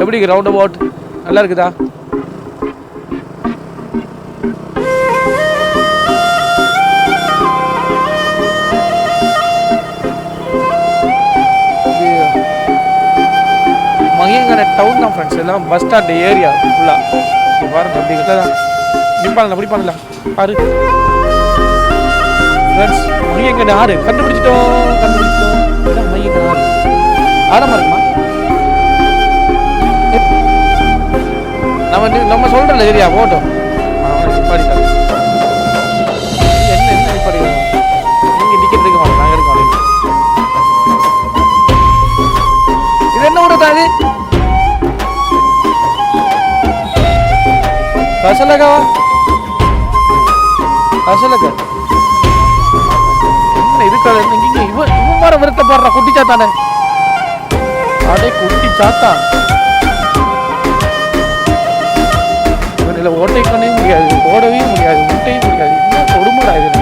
எப்படி round about நல்லா இருக்குதா? மகியங்கர டவுன் தான் ஃப்ரெண்ட்ஸ் எல்லாம் பஸ் ஸ்டாண்ட் ஏரியா ஃபுல்லாக இங்கே பாருங்க அப்படி கிட்ட தான் நிப்பாடல அப்படி பாரு. ஃப்ரெண்ட்ஸ் மகியங்கர ஆறு. கண்டுபிடிச்சிட்டோம் கண்டுபிடிச்சிட்டோம். இதான் ஆறு. ஆழமா இருக்குமா? நம்ம நம்ம சொல்கிறல ஏரியா போட்டோம். என்ன என்ன நிப்பாடிக்கிறாங்க நீங்கள் டிக்கெட் எடுக்க மாட்டோம் நாங்கள் இது என்ன ஊரு தான் இது? கசலகாவா கசலகா என்ன இருக்காது இங்க இவன் இவன் வர விருத்தப்படுற குட்டி சாத்தானே அடே குட்டி சாத்தான் இவனில் ஓட்டை பண்ணவே முடியாது ஓடவே முடியாது முட்டையும் முடியாது. என்ன கொடுமைடா இது?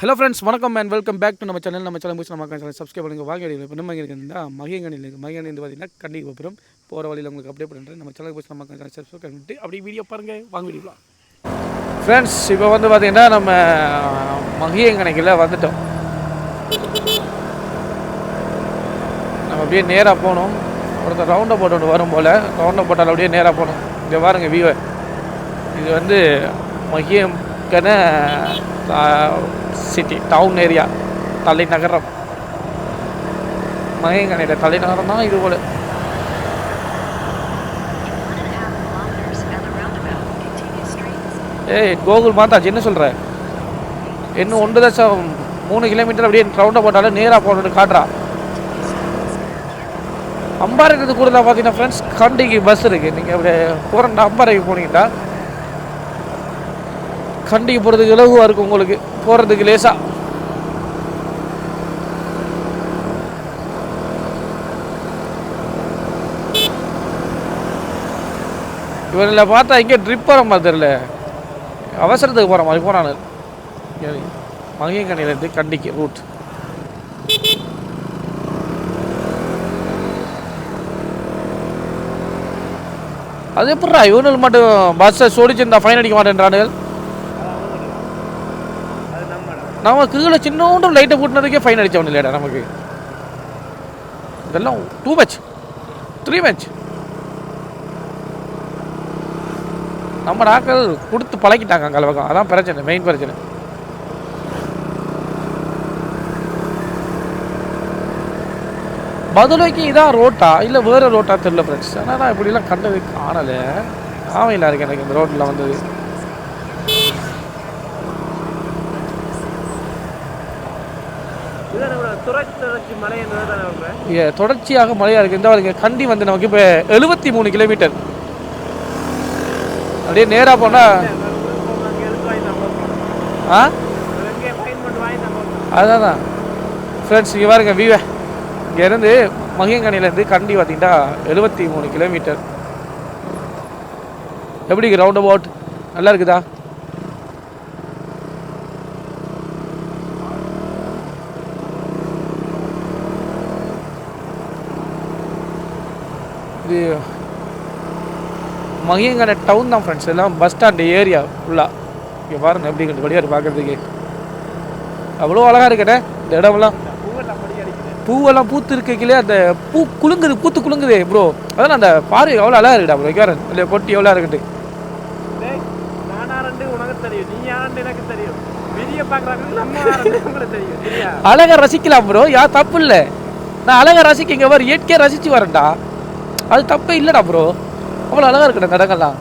ஹலோ ஃப்ரெண்ட்ஸ் வணக்கம் மேன் வெல்கம் பேக் டு நம்ம சேனல் நம்ம சேனல் முடிச்சு நம்ம சேனல் சப்ஸ்கிரைப் பண்ணுங்க. வாங்க இப்போ நம்ம இருக்குதுன்னா மகியங்கனில் இருக்குது மகியங்கனி வந்து பார்த்தீங்கன்னா கண்டிப்பாக போகிறோம் போகிற வழியில் உங்களுக்கு அப்டேட் பண்ணுறேன் நம்ம சேனல் முடிச்சு நம்ம சேனல் சப்ஸ்கிரைப் பண்ணிட்டு அப்படி வீடியோ பாருங்கள் வாங்க வீடியோ ஃப்ரெண்ட்ஸ் இப்போ வந்து பார்த்தீங்கன்னா நம்ம மகியங்கனைக்கில் வந்துட்டோம். நம்ம அப்படியே நேராக போகணும். ஒருத்தர் ரவுண்டை போட்டு ஒன்று வரும் போல். ரவுண்டை போட்டால் அப்படியே நேராக போகணும். இங்கே பாருங்க வியூவை இது வந்து மகியங்கன சிட்டி டவுன் ஏரியா தலைநகரம். மகியங்கனையில் தலைநகரம் தான் இது போல். ஏய் கோகுல் மாதாஜ் என்ன சொல்கிற இன்னும் ஒன்று தசம் மூணு கிலோமீட்டர் அப்படியே ரவுண்டை போட்டாலும் நேராக போகணுன்னு காட்டுறா. அம்பாறைக்கு கூட தான் பார்த்தீங்கன்னா ஃப்ரெண்ட்ஸ் கண்டிக்கு பஸ் இருக்குது நீங்கள் அப்படியே போகிற அம்பாறைக்கு போனீங்கன்னா கண்டிக்கு போகிறதுக்கு இலகுவாக இருக்கும் உங்களுக்கு. போகிறதுக்கு லேசாக இவனில் பார்த்தா இங்கே ட்ரிப் போகிற மாதிரி தெரியல. அவசரத்துக்கு போகிற மாதிரி போகிறானு மகியங்கனிலேருந்து கண்டிக்கு ரூட் அது எப்படிடா இவனுக்கு மட்டும் பஸ்ஸை சோடிச்சிருந்தா ஃபைன் அடிக்க மாட்டேன்றானுகள்? நம்ம கீழே சின்னோண்டும் லைட்டை போட்டுனதுக்கே ஃபைன் அடித்தவன் இல்லைடா நமக்கு. இதெல்லாம் டூ மேட்ச் த்ரீ மேட்ச் நம்ம நாட்கள் கொடுத்து பழகிட்டாங்க அங்கே பக்கம் அதான் பிரச்சனை மெயின் பிரச்சனை. பதிலைக்கு இதான் ரோட்டா இல்லை வேறு ரோட்டா தெரியல ஃப்ரெண்ட்ஸ் ஆனால் நான் இப்படிலாம் கண்டது காணலை. ஆமையில் இருக்கு எனக்கு இந்த ரோட்டில் வந்தது. தொடர்ச்சியாக மழையாக இருக்குது இந்த பாருங்க கண்டி வந்து நமக்கு இப்போ எழுபத்தி மூணு கிலோமீட்டர். அப்படியே நேராக போனால் ஆ? அதான் தான் ஃப்ரெண்ட்ஸ் இங்கே பாருங்க வியூவை இங்கேருந்து மகியங்கனிலேருந்து கண்டி பார்த்தீங்கன்னா எழுபத்தி மூணு கிலோமீட்டர். எப்படி ரவுண்ட் அபவுட் நல்லா இருக்குதா இது மகியங்கன டவுன் தான் ஃப்ரெண்ட்ஸ் எல்லாம் பஸ் ஸ்டாண்ட் ஏரியா ஃபுல்லாக இங்கே பாருங்க எப்படி கண்டு படியாக பார்க்குறதுக்கு அவ்வளோ அழகாக இருக்கட்டே இந்த இடமெல்லாம். பூவெல்லாம் பூத்து இருக்கீங்களே அந்த பூ குலுங்குது பூத்து குலுங்குதே ப்ரோ அதான் அந்த பாரு எவ்வளோ அழகாக இருக்குடா ப்ரோ கேரன் இல்லையா கொட்டி எவ்வளோ இருக்குட்டு அழகை ரசிக்கலாம் ப்ரோ யா தப்பு இல்லை. நான் அழகை ரசிக்க இங்கே இயற்கையாக ரசித்து வரேன்டா. அது தப்பே இல்லைடா ப்ரோ அவ்வளோ அழகாக இருக்குடா இந்த இடங்கள்லாம்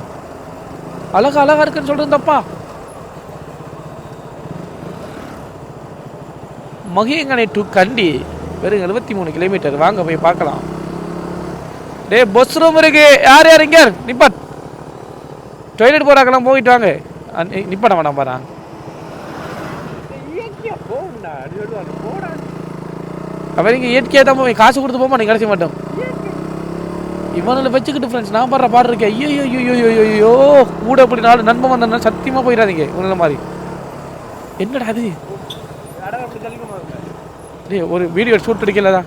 அழகா அழகா இருக்குன்னு சொல்கிறது தப்பா? மகியங்கனை டு கண்டி வெறும் எழுபத்தி மூணு கிலோமீட்டர் வாங்க போய் பார்க்கலாம். டேய் பஸ் ரூம் இருக்கு. யார் யார் இங்க? நிப்பாட் டாய்லெட் போறாங்கலாம் போயிட்டு வாங்க. அ, நி- நிப்பாட்ட வேணாம் பாரா. அவன் இங்கே இயற்கையாக தான் போய் காசு கொடுத்து போமா நீ கிடைச்ச மாட்டோம். இவனில் வச்சுக்கிட்டு ஃப்ரெண்ட்ஸ் நான் பாடுற பாடு இருக்கேன் ஐயோ ஐயோ ஐயோ ஐயோ ஐயோ கூட அப்படி நாலு நண்பன் வந்தேன் சத்தியமாக போயிடாதீங்க இவனில் மாதிரி. என்னடா அது? டே ஒரு வீடியோ ஷூட் அடிக்கலதா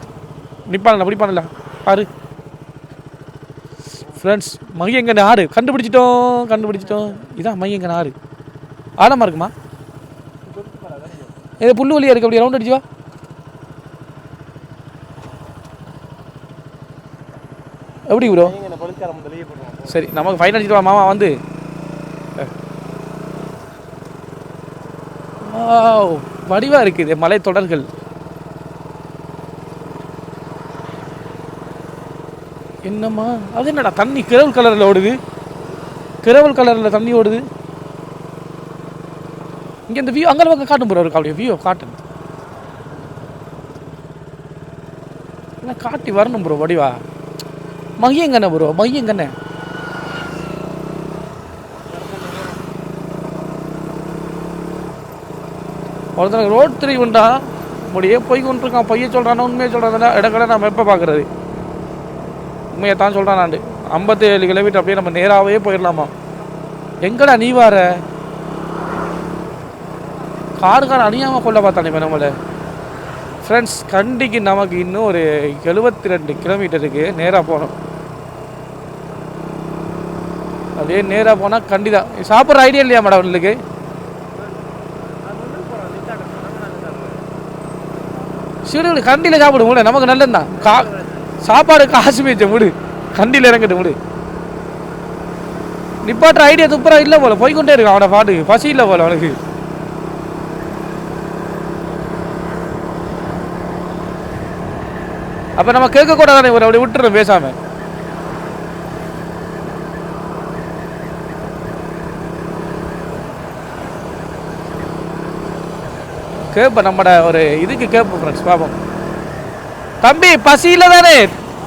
நிப்பானல பிடிப்பானல பாரு. ஃப்ரெண்ட்ஸ் மையங்கன் ஆறு கண்டுபிடிச்சிட்டோம் கண்டுபிடிச்சிட்டோம். இதான் மையங்கன் ஆறு ஆழமாக இருக்குமா? இது புல்லு வழியாக இருக்கு அப்படி ரவுண்ட் அடிச்சு எப்படி ப்ரோ சரி நமக்கு ஃபைன் அடிச்சிட்டு மாமா வந்து. வடிவாக இருக்குது. மலை தொடர்கள். என்னம்மா? அது என்னடா தண்ணி? கிரவல் கலரில் ஓடுது. கிரவல் கலரில் தண்ணி ஓடுது. இங்கே இந்த வியூ அங்கே பக்கம் காட்டும் ப்ரோ இருக்கு அப்படியே வியூ காட்டன் காட்டி வரணும் ப்ரோ வடிவா. மையங்கண்ணே ப்ரோ மையங்கண்ணே ஒருத்தனுக்கு ரோட் உண்டா? முடியே போய் கொண்டிருக்கான் பையன் சொல்கிறானா உண்மையை சொல்கிறானா இடக்கடை நம்ம எப்போ பார்க்குறது? உண்மையை தான் சொல்கிறான் நான். ஐம்பத்தேழு கிலோமீட்டர் அப்படியே நம்ம நேராகவே போயிடலாமா? எங்கடா நீ வார? காருக்கான அணியாமல் கொள்ள பார்த்தானே இப்போ நம்மளை. ஃப்ரெண்ட்ஸ் கண்டிக்கு நமக்கு இன்னும் ஒரு எழுபத்தி ரெண்டு கிலோமீட்டருக்கு நேராக போகணும். அப்படியே நேராக போனால் கண்டிதா. சாப்பிட்ற ஐடியா இல்லையா மேடம் உங்களுக்கு? சிறுவில் கண்டியில் சாப்பிடு முடு. நமக்கு நல்லதுதான். கா சாப்பாடு காசு மீச்ச முடி. கண்டியில் இறங்கிட்டு முடு. நிப்பாட்டுற ஐடியா துப்புரா இல்லை போல. போய்க்கொண்டே இருக்கான் அவனை பாட்டுக்கு. பசி இல்லை போல அவனுக்கு. அப்போ நம்ம கேட்கக்கூடாதானே ஒரு அப்படி விட்டுறோம் பேசாம. கேட்போம் நம்மட ஒரு இதுக்கு கேட்போம் ஃப்ரெண்ட்ஸ் பாப்போம். தம்பி பசியில் தானே?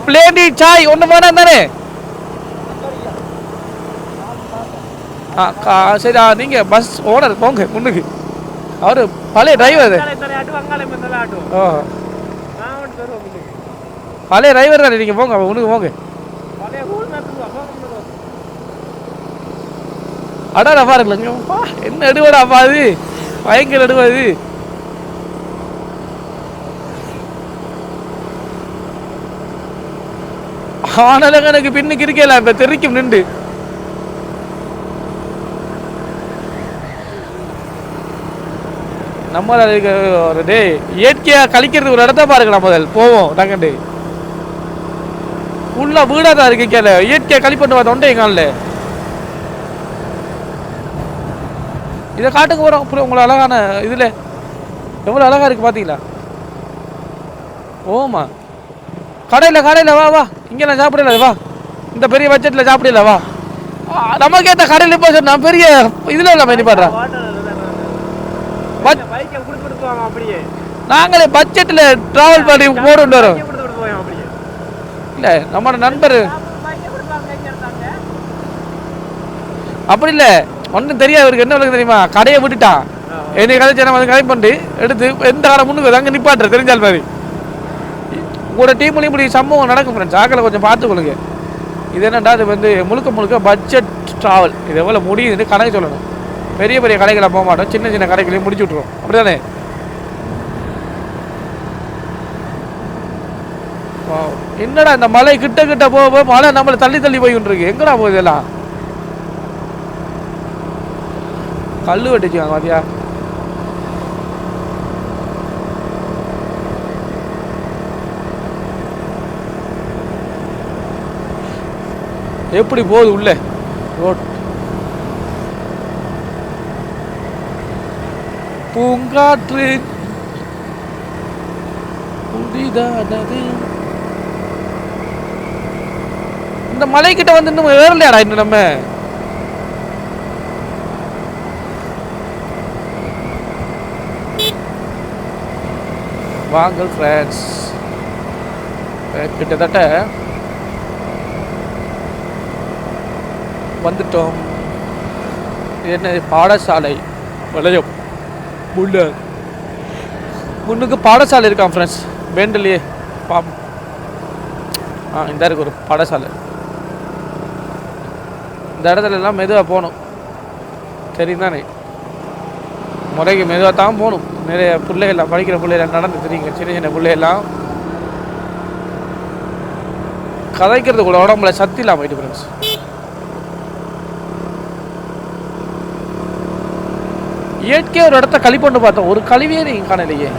பிளேண்டி சாய் ஒன்று வேணாம் தானே? ஆ கா சரி ஆ, நீங்க பஸ் ஓனர் போங்க முன்னுக்கு. அவர் பழைய டிரைவர் ஓ பழைய டிரைவர் தானே நீங்கள் போங்க முன்னுக்கு போங்க. அடாடா பாருங்களேங்க பா என்ன எடுவடாப்பா அது? பயங்கர எடுவா இது ஆனாலும் பின்னுக்கு இருக்கல இப்ப தெரிக்கும் நின்று. நம்ம ஒரு டே இயற்கையா கழிக்கிறது ஒரு இடத்த பாருங்க நம்ம போவோம் டங்கண்டு. ஃபுல்லா வீடா தான் இருக்கு கேள. இயற்கையா கழிப்பட்டு வா தொண்டை காணல இதை காட்டுக்கு போகிறோம் அப்புறம் உங்களை அழகான இதில். எவ்வளோ அழகா இருக்கு பார்த்தீங்களா ஓமா கடையில் கடையில் வா வா. இங்கே நான் சாப்பிடல வா. இந்த பெரிய பட்ஜெட்டில் சாப்பிடல வா. நமக்கு ஏற்ற கடையில் இப்போ நான் பெரிய இதில் இல்லாமல் நிப்பாடுறேன் நாங்களே பட்ஜெட்டில் ட்ராவல் பண்ணி போட்டு வரோம் இல்லை நம்மளோட நண்பர். அப்படி இல்லை. ஒன்றும் தெரியாது அவருக்கு என்ன விளக்கு தெரியுமா? கடையை விட்டுட்டான் என்னை கதை வந்து கனெக்ட் பண்ணிட்டு எடுத்து எந்த கடை முன்னுக்கு அங்கே நிப்பாட்டுற தெரிஞ்சால் மாதிரி. கூட டீம்லேயும் இப்படி சம்பவம் நடக்கும் ஃப்ரெண்ட்ஸ் ஆக்களை கொஞ்சம் பார்த்துக்கொள்ளுங்க. இது என்னடா இது வந்து முழுக்க முழுக்க பட்ஜெட் ட்ராவல் இது எவ்வளோ முடியுதுன்னு கணக்கு சொல்லணும். பெரிய பெரிய கடைகளை போக மாட்டோம். சின்ன சின்ன கடைகளையும் முடிச்சு விட்ருவோம் அப்படிதானே? Wow. என்னடா இந்த மலை கிட்ட கிட்ட போக போக மலை நம்மளை தள்ளி தள்ளி போய்கிட்டு இருக்கு எங்கடா போகுது எல்லாம் கல் வெட்டிச்சுக்காங்க பாத்தியா? எப்படி போகுது உள்ளே? ரோட். பூங்காற்று. புதிதானது. இந்த மலைக்கிட்ட வந்து இன்னும் ஏறலையாடா இன்னும் நம்ம? வாங்கல் ஃப்ரெண்ட்ஸ் கிட்டத்தட்ட வந்துட்டோம். என்ன பாடசாலை. வளையம். முள்ள. முன்னுக்கு பாடசாலை இருக்கான் ஃப்ரெண்ட்ஸ் வேண்டலையே. பாம் ஆ இந்த இருக்கு ஒரு பாடசாலை. இந்த இடத்துல எல்லாம் மெதுவாக போகணும். தெரியும் தானே முறைக்கு மெதுவாக தான் போகணும். நிறைய பிள்ளைகள்லாம் படிக்கிற பிள்ளைகள் நடந்து தெரியுங்க. சின்ன சின்ன பிள்ளைகள்லாம். கதைக்கிறது கூட உடம்புல சக்தி இல்லாமல் போயிட்டு ஃப்ரெண்ட்ஸ் இயற்கையாக ஒரு இடத்த கழி பண்ணு பார்த்தோம். ஒரு கழிவே நீங்கள் காணலையே.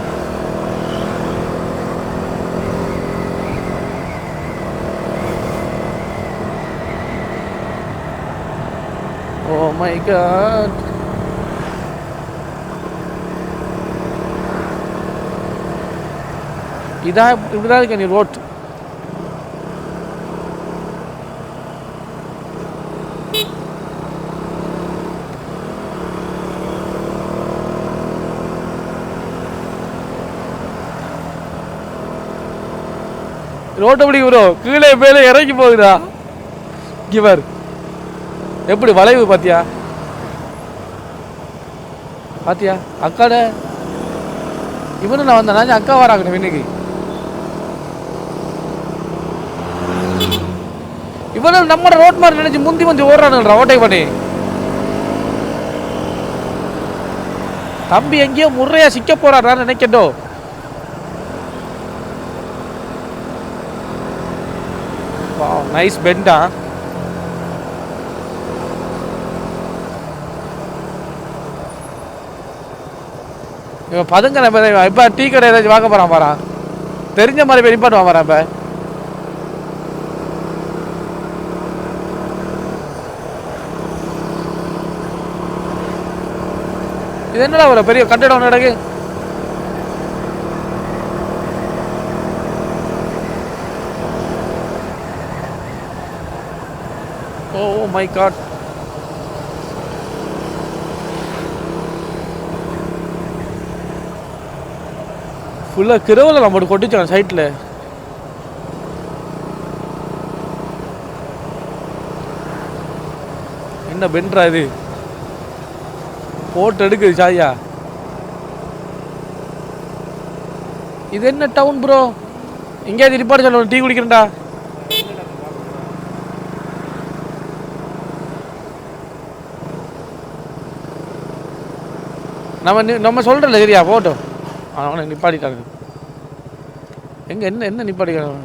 ஓ மை காட் இதான் இப்படிதான் இருக்க நீ ரோட் ரோட்டை எப்படி ப்ரோ கீழே மேலே இறங்கி போகுதா கிவர் எப்படி வளைவு பாத்தியா? பாத்தியா? அக்காட. இவனு நான் வந்தேன். அக்கா வராங்க இன்னைக்கு. இவனும் நம்ம ரோட் மாதிரி நினைச்சு முந்தி வந்து ஓடுறானுன்றா ஓட்டை பண்ணி. தம்பி எங்கேயோ முறையா சிக்க போறாரா நினைக்கட்டோ நைஸ் பெண்டா ah. இவன் பதுங்கிற இப்போ டீ கடை ஏதாச்சும் வாங்க போகிறான் பாரா. தெரிஞ்ச மாதிரி போய் நிப்பாட்டுவான் பாரா இப்போ. இது என்னடா ஒரு பெரிய கட்டிடம் ஒன்று நடக்கு ஓ மை காட் ஃபுல்லாக கிரவில் நம்ம கொட்டிச்சான் சைட்டில் என்ன பென்ட்ரா இது? போட்டு எடுக்குது சாயா. இது என்ன டவுன் ப்ரோ எங்கேயாவது ரிப்பார்ட் சொல்லணும் டீ குடிக்கிறேன்டா. நம்ம நம்ம சொல்கிறல சரியா? போட்டோம் அவனை நிப்பாட்டிட்டாங்க எங்கே என்ன என்ன நிப்பாட்டிக்கிறாங்க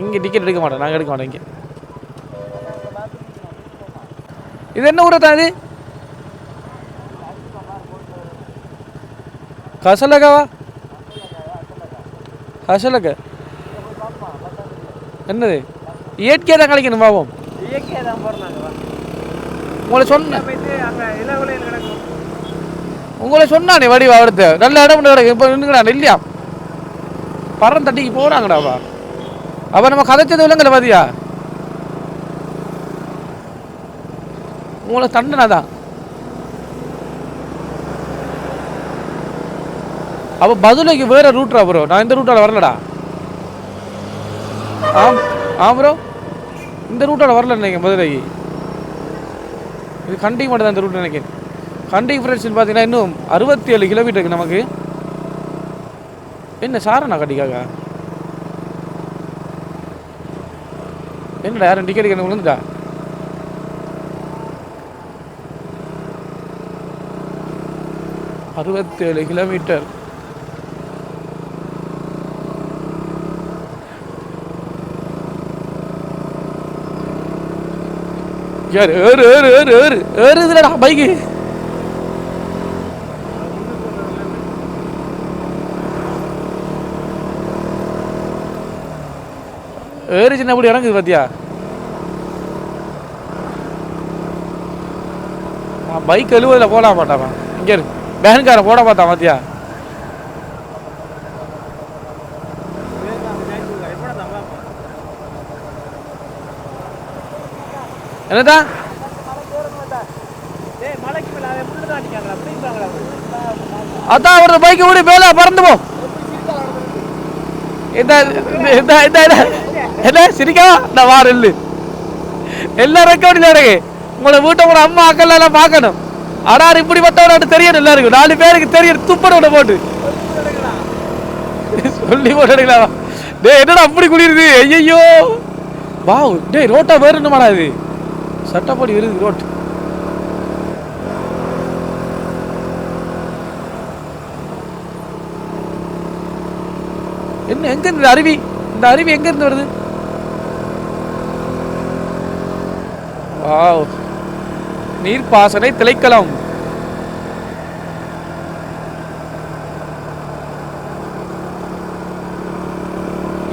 இங்கே டிக்கெட் எடுக்க மாட்டோம் நாங்கள் எடுக்க மாட்டோம் இங்கே. இது என்ன ஊரை தான் இது? கசலகாவா? கசலக. என்னது? இயற்கையாக தான் கழிக்கணும் பாவம். இயற்கையாக தான் போடுறாங்க வா. உங்களை சொன்ன போயிட்டு அங்கே இளகுலையில் கிடக்கும் உங்களை சொன்னானே வடிவா அடுத்து. நல்ல இடம் ஒன்று கிடக்கு. இப்போ நின்றுக்கிறான் இல்லையா பறம் தட்டிக்கு போகிறாங்கடாவா அவ. நம்ம கதைச்சது இல்லைங்கிற பாதியா உங்களை தண்டனை தான் அவ வேற ரூட்ரா ப்ரோ நான் இந்த ரூட்டால் வரலடா. ஆம் ஆ ப்ரோ இந்த ரூட்டால் வரல நினைக்கிறேன் மதுரைக்கு இது கண்டிப்பாக தான் இந்த ரூட் நினைக்கிறேன். கண்டிக்கு ஃப்ரெண்ட்ஸ் பார்த்தீங்கன்னா இன்னும் அறுபத்தி ஏழு கிலோமீட்டருக்கு நமக்கு. என்ன சாரணா கண்டிக்காக என்னடா யாரும் டிக்கெட் எனக்கு விழுந்துட்டா? அறுபத்தேழு கிலோமீட்டர் யார் ஏறு ஏறு ஏறு ஏறு ஏறு இதுலடா பைக்கு ஏறி சின்ன இறங்குது பார்த்தியா பைக் எழுவதில் போட மாட்டான் இங்கே இரு. பேன்காரன் போட பார்த்தான் பாத்தியா? என்னதா? என்னதான் அதான் அவரது பைக்கை விடு மேல பறந்து போ. இந்த இந்த இந்த இந்த. என்ன சிரிக்கா நான் வார இல்லை எல்லா ரெக்கார்டும் இருக்கு உங்களை வீட்டை கூட அம்மா அக்கல் எல்லாம் பார்க்கணும். ஆனால் இப்படி பட்டவனாட்டு தெரியணும் எல்லாருக்கும். நாலு பேருக்கு தெரியும் துப்பட போட்டு. சொல்லி போட்டுங்களா டேய் என்னடா அப்படி குளிருது? ஐயோ வா டேய் ரோட்டா வேறுமாடா இது? சட்டப்படி வருது ரோட் என்ன எங்க இருந்து அருவி? இந்த அருவி எங்க இருந்து வருது? வாவ் நீர்ப்பாசனை திளைக்கலாம்.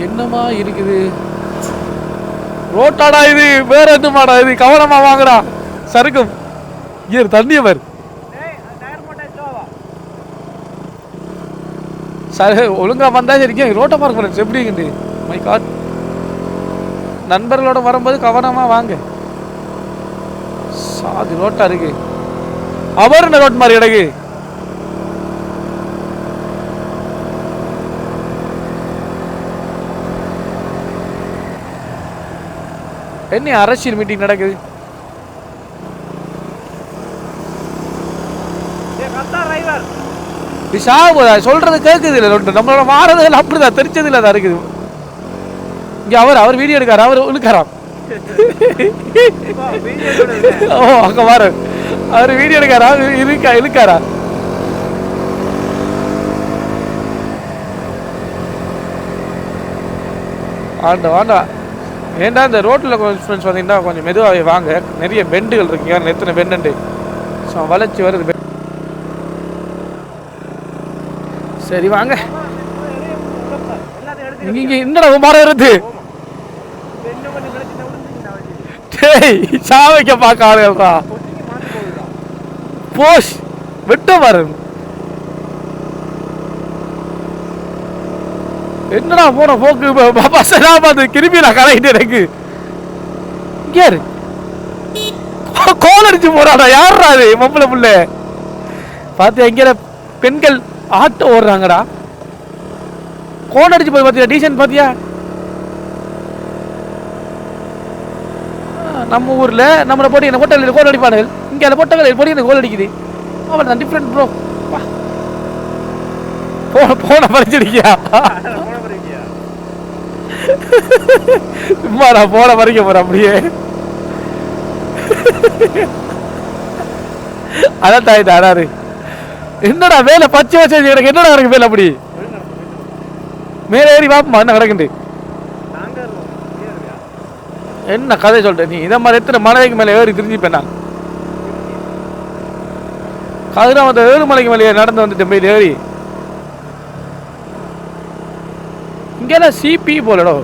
என்னமா இருக்குது? ரோட்டாடா இது வேற என்னமாடா இது? கவனமா வாங்கடா. சறுக்கும் ஏர் தண்ணிய பாரு. டயர் சரி ஒழுங்கா வந்தா சரிங்க. ரோட்டை பார்க்க ஃப்ரெண்ட்ஸ் எப்படி இருக்குது? மை காட் நண்பர்களோட வரும்போது கவனமா வாங்க. சாதி ரோட்டா இருக்கு. அவர் என்ன ரோட் மாதிரி கிடக்கு என்ன அரசியல் மீட்டிங் நடக்குது? சாகுதா சொல்றது கேட்குது இல்லை நம்மளோட மாறதுகள் அப்படிதான் தெரிச்சது இல்லை தான் இருக்குது. இங்க அவர் அவர் வீடியோ எடுக்காரு அவர் இழுக்காராம் ஓ அங்க பாரு. அவர் வீடியோ எடுக்காரா? இருக்கா இழுக்காரா? ஆண்டா ஆண்டா. ஏன்டா இந்த ரோட்டில் கொஞ்சம் ஃப்ரெண்ட்ஸ் பார்த்தீங்கன்னா கொஞ்சம் மெதுவாகவே வாங்க. நிறைய பெண்டுகள் இருக்குங்க எத்தனை பெண்டு ஸோ வளர்ச்சி வருது. சரி வாங்க. இங்கே நீங்க என்னடா மரம் ரெண்டு மணி கழிச்சு விழுந்துச்சு வண்டி டேய் சாவைக்க பார்க்க ஆளுகள்ரா போஷ் வெட்ட பாரு. என்னடா போன போக்கு? ப- ப- பார்த்து கிருமி நான் கலைக்கிட்டு எனக்கு யாரு கோல் அடிச்சு போறாடா யாருடா அது மம்பளை புள்ள? பார்த்து எங்க பெண்கள் ஆட்டோ ஓடுறாங்கடா. கோல் அடிச்சு போய் பார்த்தியா டீசன் பார்த்தியா ஆ, நம்ம ஊர்ல நம்மளை போட்டு என்ன ஹோட்டலில் கோல் அடிப்பானுகள். இங்க அந்த பொட்டங்கள் போட்டு எனக்கு கோல் அடிக்குது? அவள் தான் டிஃப்ரெண்ட் ப்ரோ போன போன பறிச்சிருக்கியா? போன சும்மா நான் போன பறிக்க போறேன் அப்படியே. அதான் தாய் தாடாரு என்னடா வேலை பச்சை வச்சு எனக்கு. என்னடா இருக்கு வேலை அப்படி? மேலே ஏறி பாப்பமா என்ன கிடக்குண்டு நாங்க இருக்கோம் நீ இருக்கியா என்ன கதை சொல்ற நீ? இதை மாதிரி எத்தனை மலைக்கு மேலே ஏறி திரிஞ்சுப்பேன் நான்? கதிரா அந்த ஏழுமலைக்கு மேலே நடந்து வந்துட்டேன் போய் ஏறி. இங்கெல்லாம் சிபி போலடோ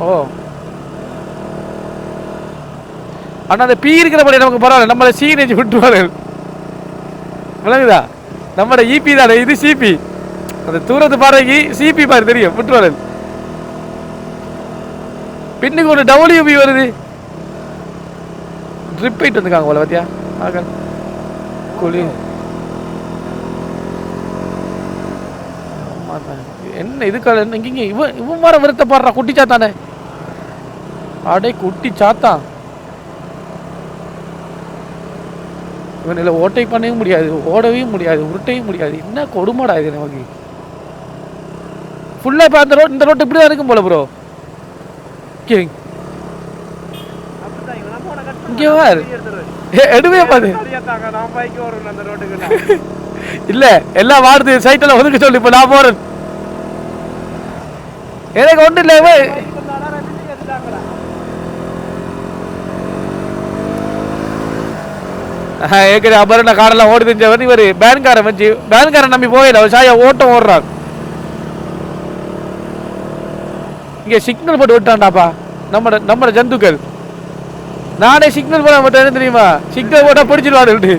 ஓ. ஆனா அந்த பி இருக்கிறபடி நமக்கு பரவாயில்ல. நம்மளை சீனேஜ் விட்டுருவாரு. விளங்குதா? நம்மளோட இபி தானே? இது சிபி அந்த தூரத்து பாறைக்கு சிபி பாரு தெரியும் புற்றுவரல் பின்னுக்கு ஒரு டபிள்யூபி வருது. ட்ரிப் போயிட்டு வந்துருக்காங்க போல பாத்தியா? ஆக குழி என்ன இதுக்காக இங்க இவன் இவன் மாதிரி விருத்தப்படுறா குட்டி சாத்தானே அடே குட்டி சாத்தான் இவனில் ஓட்டை பண்ணவும் முடியாது ஓடவே முடியாது உருட்டையும் முடியாது. என்ன கொடுமடா இது நமக்கு? ஃபுல்லாக இப்போ அந்த ரோட் இந்த ரோட்டு இப்படி தான் இருக்கும் போல ப்ரோ அப்படிதான் இங்கே. வார் எடுவே பாது இல்ல எல்லாம் வாடுது சைட்டில் ஒதுக்க சொல்லி இப்போ நான் போறேன். எனக்கு ஒன்றும் இல்லை இவன் பைக் வந்தாடா ரெண்டு எடுத்தாங்கடா ஏற்கனவே அபரண காடெல்லாம் ஓடி தெரிஞ்சவர் இவர். பேன்காரன் வச்சு பேன்காரன் நம்பி போயிடல அவர் சாயா ஓட்டம் ஓடுறான். இங்கே சிக்னல் போட்டு விட்டான்டாப்பா. நம்ம நம்ம ஜந்துக்கள். நானே சிக்னல் போட மாட்டேன் தெரியுமா? சிக்னல் போட்டால் பிடிச்சிருவாடு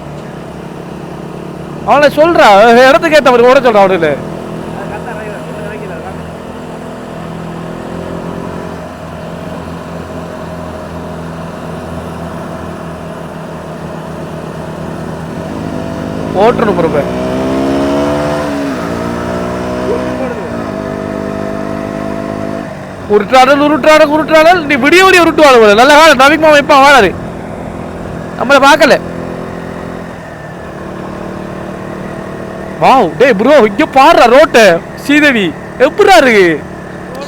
அவனை சொல்றா இடத்துக்கு ஏத்த மாதிரி ஓட சொல்றான் அவனுக்கு அது கரெக்டா டிரைவர் ஒண்ணு நினைக்கல ஓட்டணும் பொறுப்ப. உருட்டாடல் உருட்டாடல் உருட்டாடல் நீ விடிய விடிய உருட்டுவாள் நல்ல காலம் நவிக் மாமா வாழாரு நம்மளை பார்க்கல. வாவ் டேய் ப்ரோ இங்க பாடுறா ரோட்ட சீதவி எப்படிடா இருக்கு?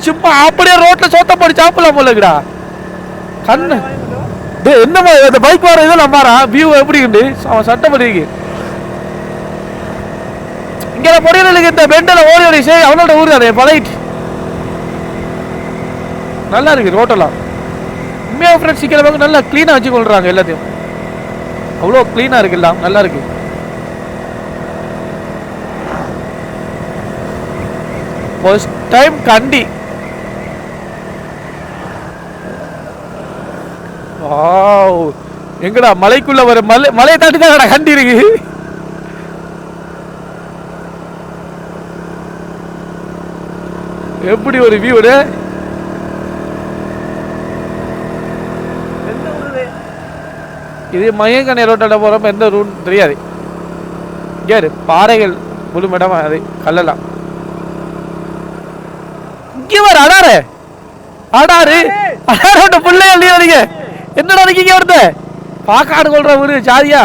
சும்மா அப்படியே ரோட்ல சோத்த போட்டு சாப்பிடலாம் போல கண்ணு. டேய் என்ன மாதிரி அந்த பைக் வர இதெல்லாம் பாரா வியூ எப்படி இருக்கு? அவன் சட்டப்படி இருக்கு. இங்கே பொடியலுக்கு இந்த பெண்டில் ஓடி ஓடி சரி அவனோட ஊர் அதை பழகிட்டு நல்லா இருக்குது ரோட்டெல்லாம் உண்மையாக ஃப்ரெண்ட்ஸ் சீக்கிரம் பார்க்க நல்லா க்ளீனாக வச்சு கொள்றாங்க எல்லாத்தையும். அவ்வளோ க்ளீனாக இருக்குல்ல நல்லா இருக்குது ஃபர்ஸ்ட் டைம் கண்டி. எங்கடா மலைக்குள்ள வர மலை மலையை தாண்டி தான் கண்டி இருக்கு? எப்படி ஒரு வியூடு இது? மயங்கனை ரோட்டில் போகிறப்ப எந்த ரூட் தெரியாது. இரு, பாறைகள் முழுமிடமா அது கல்லெல்லாம். இங்கே வர அடாரு அடாரு அடாரோட பிள்ளைகள் நீ வரீங்க என்னடா இருக்கீங்க ஒருத்த பாக்காடு கொள்ற ஊரு சாதியா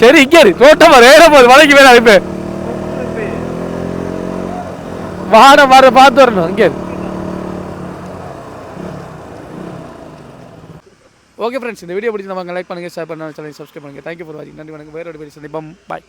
சரி இங்கே ரோட்டம் வர ஏற போகுது மலைக்கு வேற அனுப்பு. வாகனம் வர பார்த்து வரணும். இங்கே. ஓகே ஃப்ரெண்ட்ஸ் இந்த வீடியோ பிடிச்சி நம்ம லைக் பண்ணுங்கள் ஷேர் பண்ணுங்கள் சேனல் சப்ஸ்கிரைப் பண்ணுங்கள் தேங்க்யூ ஃபார் வாட்சிங் நன்றி வணக்கம். வேறு ஒரு வீடியோ சந்திப்போம். பாய்